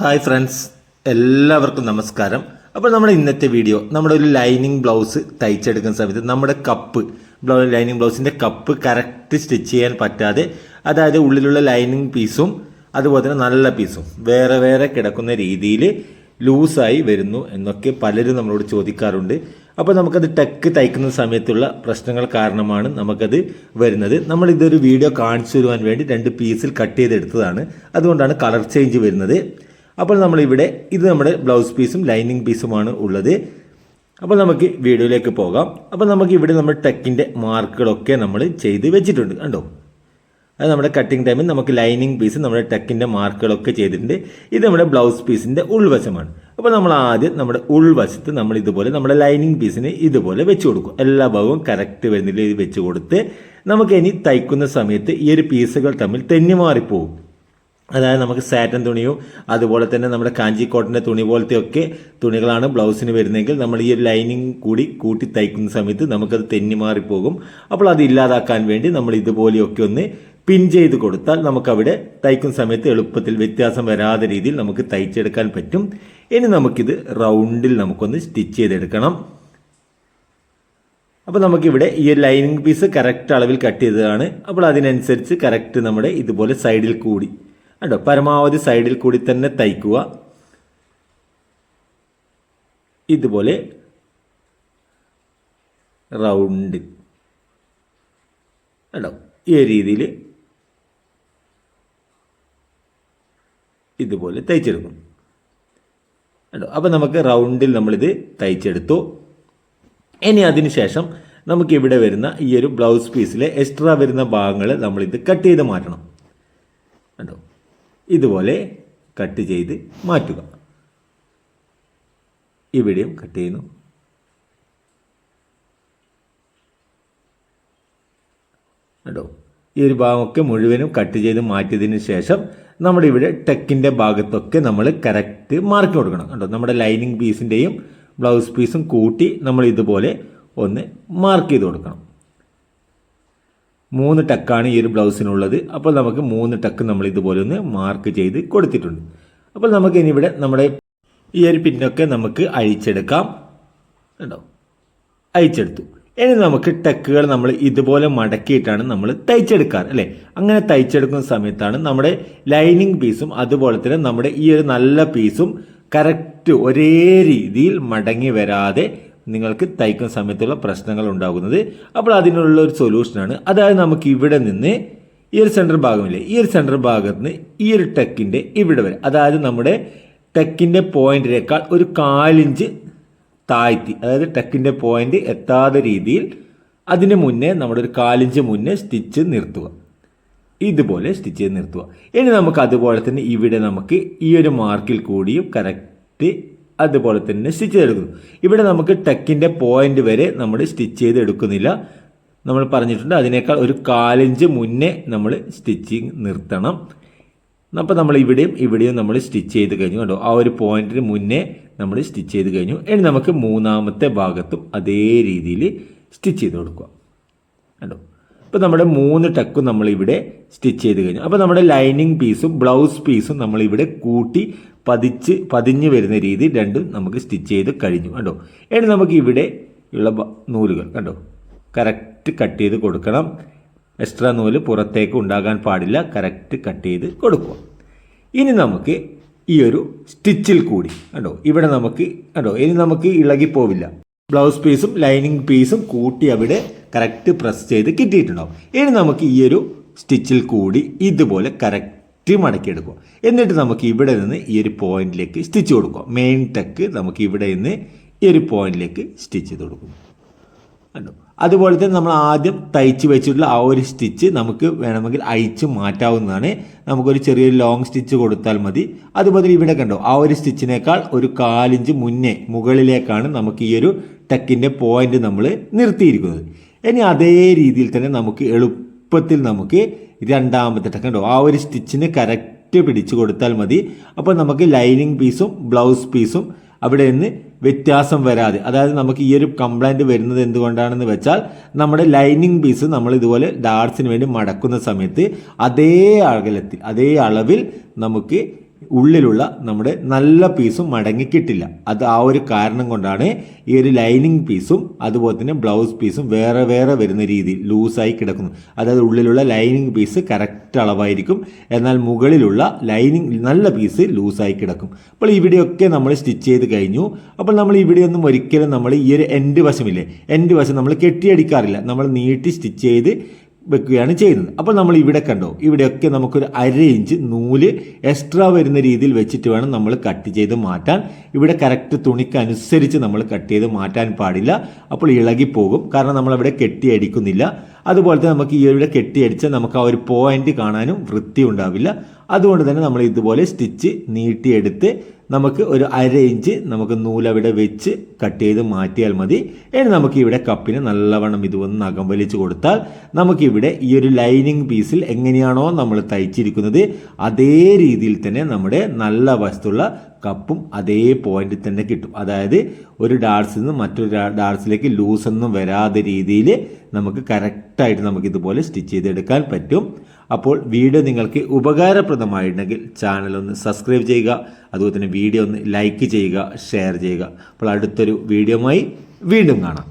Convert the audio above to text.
Hi friends. എല്ലാവർക്കും നമസ്കാരം. അപ്പോൾ നമ്മുടെ ഇന്നത്തെ വീഡിയോ നമ്മുടെ ഒരു ലൈനിങ് ബ്ലൗസ് തയ്ച്ചെടുക്കുന്ന സമയത്ത് നമ്മുടെ കപ്പ് ലൈനിങ് ബ്ലൗസിന്റെ കപ്പ് കറക്റ്റ് സ്റ്റിച്ച് ചെയ്യാൻ പറ്റാതെ അതായത് ഉള്ളിലുള്ള ലൈനിങ് പീസും അതുപോലെ തന്നെ നല്ല പീസും വേറെ വേറെ കിടക്കുന്ന രീതിയിൽ ലൂസായി വരുന്നു എന്നൊക്കെ പലരും നമ്മളോട് ചോദിക്കാറുണ്ട്. അപ്പോൾ നമുക്കത് ടെക്ക് തയ്ക്കുന്ന സമയത്തുള്ള പ്രശ്നങ്ങൾ കാരണമാണ് നമുക്കത് വരുന്നത്. നമ്മൾ ഇതൊരു വീഡിയോ കാണിച്ചു തരുവാൻ വേണ്ടി രണ്ട് പീസിൽ കട്ട് ചെയ്തെടുത്തതാണ്. അതുകൊണ്ടാണ് കളർ ചേഞ്ച് വരുന്നത്. അപ്പോൾ നമ്മളിവിടെ ഇത് നമ്മുടെ ബ്ലൗസ് പീസും ലൈനിങ് പീസുമാണ് ഉള്ളത്. അപ്പോൾ നമുക്ക് വീഡിയോയിലേക്ക് പോകാം. അപ്പോൾ നമുക്ക് ഇവിടെ നമ്മൾ ടെക്കിന്റെ മാർക്കുകളൊക്കെ നമ്മൾ ചെയ്ത് വെച്ചിട്ടുണ്ട്. കണ്ടോ? അത് നമ്മുടെ കട്ടിങ് ടൈമിൽ നമുക്ക് ലൈനിങ് പീസ് നമ്മുടെ ടെക്കിന്റെ മാർക്കുകളൊക്കെ ചെയ്തിട്ടുണ്ട്. ഇത് നമ്മുടെ ബ്ലൗസ് പീസിന്റെ ഉൾവശമാണ്. അപ്പോൾ നമ്മൾ ആദ്യം നമ്മുടെ ഉൾവശത്ത് നമ്മൾ ഇതുപോലെ നമ്മുടെ ലൈനിങ് പീസിന് ഇതുപോലെ വെച്ച് കൊടുക്കും. എല്ലാ ഭാഗവും കറക്റ്റ് വരുന്നില്ല ഇത് വെച്ച് കൊടുത്ത് നമുക്ക് ഇനി തയ്ക്കുന്ന സമയത്ത് ഈ ഒരു പീസുകൾ തമ്മിൽ തെന്നി മാറിപ്പോകും അതായത് നമുക്ക് സാറ്റൻ തുണിയും അതുപോലെ തന്നെ നമ്മുടെ കാഞ്ചി കോട്ടന്റെ തുണി പോലത്തെ ഒക്കെ തുണികളാണ് ബ്ലൗസിന് വരുന്നതെങ്കിൽ നമ്മൾ ഈ ഒരു ലൈനിങ് കൂടി കൂട്ടി തയ്ക്കുന്ന സമയത്ത് നമുക്കത് തെന്നി മാറിപ്പോകും. അപ്പോൾ അത് ഇല്ലാതാക്കാൻ വേണ്ടി നമ്മൾ ഇതുപോലെയൊക്കെ ഒന്ന് പിൻ ചെയ്ത് കൊടുത്താൽ നമുക്കവിടെ തയ്ക്കുന്ന സമയത്ത് എളുപ്പത്തിൽ വ്യത്യാസം വരാതെ രീതിയിൽ നമുക്ക് തയ്ച്ചെടുക്കാൻ പറ്റും. ഇനി നമുക്കിത് റൗണ്ടിൽ നമുക്കൊന്ന് സ്റ്റിച്ച് ചെയ്തെടുക്കണം. അപ്പോൾ നമുക്കിവിടെ ഈ ഒരു ലൈനിങ് പീസ് കറക്റ്റ് അളവിൽ കട്ട് ചെയ്തതാണ്. അപ്പോൾ അതിനനുസരിച്ച് കറക്റ്റ് നമ്മുടെ ഇതുപോലെ സൈഡിൽ കൂടി കണ്ടോ? പരമാവധി സൈഡിൽ കൂടി തന്നെ തയ്ക്കുക. ഇതുപോലെ റൗണ്ട് കണ്ടോ? ഈ രീതിയിൽ ഇതുപോലെ തയ്ച്ചെടുക്കും. കണ്ടോ? അപ്പോൾ നമുക്ക് റൗണ്ടിൽ നമ്മളിത് തയ്ച്ചെടുത്തു. ഇനി അതിനുശേഷം നമുക്ക് ഇവിടെ വരുന്ന ഈ ഒരു ബ്ലൗസ് പീസിലെ എക്സ്ട്രാ വരുന്ന ഭാഗങ്ങൾ നമ്മളിത് കട്ട് ചെയ്ത് മാറ്റണം. കണ്ടോ? ഇതുപോലെ കട്ട് ചെയ്ത് മാറ്റുക. ഇവിടെയും കട്ട് ചെയ്യുന്നു. കേട്ടോ ഈ ഒരു ഭാഗമൊക്കെ മുഴുവനും കട്ട് ചെയ്ത് മാറ്റിയതിന് ശേഷം നമ്മുടെ ഇവിടെ ടെക്കിന്റെ ഭാഗത്തൊക്കെ നമ്മൾ കറക്റ്റ് മാർക്ക് കൊടുക്കണം. കേട്ടോ നമ്മുടെ ലൈനിങ് പീസിന്റെയും ബ്ലൗസ് പീസും കൂട്ടി നമ്മൾ ഇതുപോലെ ഒന്ന് മാർക്ക് ചെയ്ത് കൊടുക്കണം. മൂന്ന് ടക്കാണ് ഈ ഒരു ബ്ലൗസിനുള്ളത്. അപ്പോൾ നമുക്ക് മൂന്ന് ടക്ക് നമ്മൾ ഇതുപോലെ ഒന്ന് മാർക്ക് ചെയ്ത് കൊടുത്തിട്ടുണ്ട്. അപ്പോൾ നമുക്ക് ഇനി ഇവിടെ നമ്മുടെ ഈ ഒരു പിന്നൊക്കെ നമുക്ക് അഴിച്ചെടുക്കാം. കേട്ടോ അഴിച്ചെടുത്തു. ഇനി നമുക്ക് ടെക്കുകൾ നമ്മൾ ഇതുപോലെ മടക്കിയിട്ടാണ് നമ്മൾ തയ്ച്ചെടുക്കാറ് അല്ലേ? അങ്ങനെ തയ്ച്ചെടുക്കുന്ന സമയത്താണ് നമ്മുടെ ലൈനിങ് പീസും അതുപോലെ തന്നെ നമ്മുടെ ഈ ഒരു നല്ല പീസും കറക്റ്റ് ഒരേ രീതിയിൽ മടങ്ങി വരാതെ നിങ്ങൾക്ക് തയ്ക്കുന്ന സമയത്തുള്ള പ്രശ്നങ്ങൾ ഉണ്ടാകുന്നത്. അപ്പോൾ അതിനുള്ള ഒരു സൊല്യൂഷനാണ് അതായത് നമുക്ക് ഇവിടെ നിന്ന് ഈ ഒരു സെന്റർ ഭാഗമില്ലേ? ഈ ഒരു സെന്റർ ഭാഗത്ത് നിന്ന് ഈ ഒരു ടെക്കിന്റെ ഇവിടെ വരെ. അതായത് നമ്മുടെ ടെക്കിന്റെ പോയിന്റിനേക്കാൾ ഒരു കാലിഞ്ച് താഴ്ത്തി അതായത് ടെക്കിന്റെ പോയിന്റ് എത്താതെ രീതിയിൽ അതിന് മുന്നേ നമ്മുടെ ഒരു കാലിഞ്ച് മുന്നേ സ്റ്റിച്ച് നിർത്തുക. ഇതുപോലെ സ്റ്റിച്ച് ചെയ്ത് നിർത്തുക. ഇനി നമുക്ക് അതുപോലെ തന്നെ ഇവിടെ നമുക്ക് ഈ ഒരു മാർക്കിൽ കൂടിയും കറക്റ്റ് അതുപോലെ തന്നെ സ്റ്റിച്ച് ചെയ്തെടുക്കുന്നു. ഇവിടെ നമുക്ക് ടെക്കിന്റെ പോയിന്റ് വരെ നമ്മൾ സ്റ്റിച്ച് ചെയ്ത് എടുക്കുന്നില്ല. നമ്മൾ പറഞ്ഞിട്ടുണ്ട് അതിനേക്കാൾ ഒരു കാലഞ്ച് മുന്നേ നമ്മൾ സ്റ്റിച്ചിങ് നിർത്തണം. അപ്പോൾ നമ്മൾ ഇവിടെയും ഇവിടെയും നമ്മൾ സ്റ്റിച്ച് ചെയ്ത് കഴിഞ്ഞു. കണ്ടോ? ആ ഒരു പോയിന്റിന് മുന്നേ നമ്മൾ സ്റ്റിച്ച് ചെയ്ത് കഴിഞ്ഞു. ഇനി നമുക്ക് മൂന്നാമത്തെ ഭാഗത്തും അതേ രീതിയിൽ സ്റ്റിച്ച് ചെയ്ത് കൊടുക്കുക കണ്ടോ? ഇപ്പോൾ നമ്മുടെ മൂന്ന് ടക്കും നമ്മളിവിടെ സ്റ്റിച്ച് ചെയ്ത് കഴിഞ്ഞു. അപ്പോൾ നമ്മുടെ ലൈനിങ് പീസും ബ്ലൗസ് പീസും നമ്മളിവിടെ കൂട്ടി പതിച്ച് പതിഞ്ഞ് വരുന്ന രീതി രണ്ടും നമുക്ക് സ്റ്റിച്ച് ചെയ്ത് കഴിഞ്ഞു. കണ്ടോ? ഇനി നമുക്ക് ഇവിടെ ഉള്ള നൂലുകൾ കണ്ടോ? കറക്റ്റ് കട്ട് ചെയ്ത് കൊടുക്കണം. എക്സ്ട്രാ നൂൽ പുറത്തേക്ക് ഉണ്ടാകാൻ പാടില്ല. കറക്റ്റ് കട്ട് ചെയ്ത് കൊടുക്കുക. ഇനി നമുക്ക് ഈ ഒരു സ്റ്റിച്ചിൽ കൂടി കണ്ടോ? ഇവിടെ നമുക്ക് കണ്ടോ? ഇനി നമുക്ക് ഇളകിപ്പോവില്ല ബ്ലൗസ് പീസും ലൈനിങ് പീസും കൂട്ടി അവിടെ കറക്റ്റ് പ്രസ് ചെയ്ത് കിട്ടിയിട്ടുണ്ടാവും. ഇനി നമുക്ക് ഈ ഒരു സ്റ്റിച്ചിൽ കൂടി ഇതുപോലെ കറക്റ്റ് മടക്കിയെടുക്കുക എന്നിട്ട് നമുക്ക് ഇവിടെ നിന്ന് ഈ ഒരു പോയിന്റിലേക്ക് സ്റ്റിച്ച് കൊടുക്കുക. മെയിൻ ടെക്ക് നമുക്ക് ഇവിടെ നിന്ന് ഈ ഒരു പോയിന്റിലേക്ക് സ്റ്റിച്ച് ചെയ്ത് കൊടുക്കും. കണ്ടോ? അതുപോലെ തന്നെ നമ്മൾ ആദ്യം തയ്ച്ച് വെച്ചിട്ടുള്ള ആ ഒരു സ്റ്റിച്ച് നമുക്ക് വേണമെങ്കിൽ അയച്ച് മാറ്റാവുന്നതാണ്. നമുക്കൊരു ചെറിയൊരു ലോങ് സ്റ്റിച്ച് കൊടുത്താൽ മതി. അതുപോലെ ഇവിടെ കണ്ടോ? ആ ഒരു സ്റ്റിച്ചിനേക്കാൾ ഒരു കാലിഞ്ച് മുന്നേ മുകളിലേക്കാണ് നമുക്ക് ഈ ഒരു ടെക്കിന്റെ പോയിന്റ് നമ്മൾ നിർത്തിയിരിക്കുന്നത്. ഇനി അതേ രീതിയിൽ തന്നെ നമുക്ക് എളുപ്പത്തിൽ നമുക്ക് രണ്ടാമത്തെ ടക്ക് കണ്ടോ? ആ ഒരു സ്റ്റിച്ചിന് കറക്റ്റ് പിടിച്ചു കൊടുത്താൽ മതി. അപ്പോൾ നമുക്ക് ലൈനിങ് പീസും ബ്ലൗസ് പീസും അവിടെ നിന്ന് വ്യത്യാസം വരാതെ. അതായത് നമുക്ക് ഈ ഒരു കംപ്ലൈന്റ് വരുന്നത് എന്തുകൊണ്ടാണെന്ന് വെച്ചാൽ നമ്മുടെ ലൈനിങ് പീസ് നമ്മൾ ഇതുപോലെ ഡാർട്സിന് വേണ്ടി മടക്കുന്ന സമയത്ത് അതേ അകലത്തിൽ അതേ അളവിൽ നമുക്ക് ഉള്ളിലുള്ള നമ്മുടെ നല്ല പീസും മടങ്ങി കിട്ടില്ല അത് ആ ഒരു കാരണം കൊണ്ടാണ് ഈ ഒരു ലൈനിങ് പീസും അതുപോലെ തന്നെ ബ്ലൗസ് പീസും വേറെ വേറെ വരുന്ന രീതിയിൽ ലൂസായി കിടക്കുന്നു അതായത് ഉള്ളിലുള്ള ലൈനിങ് പീസ് കറക്റ്റ് അളവായിരിക്കും. എന്നാൽ മുകളിലുള്ള ലൈനിങ് നല്ല പീസ് ലൂസായി കിടക്കും. അപ്പോൾ ഇവിടെയൊക്കെ നമ്മൾ സ്റ്റിച്ച് ചെയ്ത് കഴിഞ്ഞു. അപ്പോൾ നമ്മൾ ഇവിടെയൊന്നും ഒരിക്കലും നമ്മൾ ഈ ഒരു എൻഡ് വശമില്ലേ? എൻഡ് വശം നമ്മൾ കെട്ടിയടിക്കാറില്ല. നമ്മൾ നീട്ടി സ്റ്റിച്ച് ചെയ്ത് വെക്കുകയാണ് ചെയ്യുന്നത്. അപ്പോൾ നമ്മൾ ഇവിടെ കണ്ടോ ഇവിടെയൊക്കെ നമുക്കൊരു അര ഇഞ്ച് നൂൽ എക്സ്ട്രാ വരുന്ന രീതിയിൽ വെച്ചിട്ട് വേണം നമ്മൾ കട്ട് ചെയ്ത് മാറ്റാൻ. ഇവിടെ കറക്റ്റ് തുണിക്ക് അനുസരിച്ച് നമ്മൾ കട്ട് ചെയ്ത് മാറ്റാൻ പാടില്ല. അപ്പോൾ ഇളകിപ്പോകും കാരണം നമ്മളവിടെ കെട്ടിയടിക്കുന്നില്ല അതുപോലെ തന്നെ നമുക്ക് ഈ ഇവിടെ കെട്ടിയടിച്ചാൽ നമുക്ക് ആ ഒരു പോയിന്റ് കാണാനും വൃത്തി ഉണ്ടാവില്ല അതുകൊണ്ട് തന്നെ നമ്മൾ ഇതുപോലെ സ്റ്റിച്ച് നീട്ടിയെടുത്ത് നമുക്ക് ഒരു അര ഇഞ്ച് നമുക്ക് നൂലവിടെ വെച്ച് കട്ട് ചെയ്ത് മാറ്റിയാൽ മതി. ഇനി നമുക്ക് ഇവിടെ കപ്പിന് നല്ലവണ്ണം ഇതുവന്ന് നഖം വലിച്ചു കൊടുത്താൽ നമുക്കിവിടെ ഈ ഒരു ലൈനിങ് പീസിൽ എങ്ങനെയാണോ നമ്മൾ തയ്ച്ചിരിക്കുന്നത് അതേ രീതിയിൽ തന്നെ നമ്മുടെ നല്ല വസ്തുള്ള കപ്പും അതേ പോയിന്റിൽ തന്നെ കിട്ടും. അതായത് ഒരു ഡാർസിൽ നിന്ന് മറ്റൊരു ഡാർസിലേക്ക് ലൂസൊന്നും വരാതെ രീതിയിൽ നമുക്ക് കറക്റ്റായിട്ട് നമുക്ക് ഇതുപോലെ സ്റ്റിച്ച് ചെയ്തെടുക്കാൻ പറ്റും. അപ്പോൾ വീഡിയോ നിങ്ങൾക്ക് ഉപകാരപ്രദമായിട്ടുണ്ടെങ്കിൽ ചാനൽ ഒന്ന് സബ്സ്ക്രൈബ് ചെയ്യുക. അതുപോലെ തന്നെ വീഡിയോ ഒന്ന് ലൈക്ക് ചെയ്യുക ഷെയർ ചെയ്യുക. അപ്പോൾ അടുത്തൊരു വീഡിയോമായി വീണ്ടും കാണാം.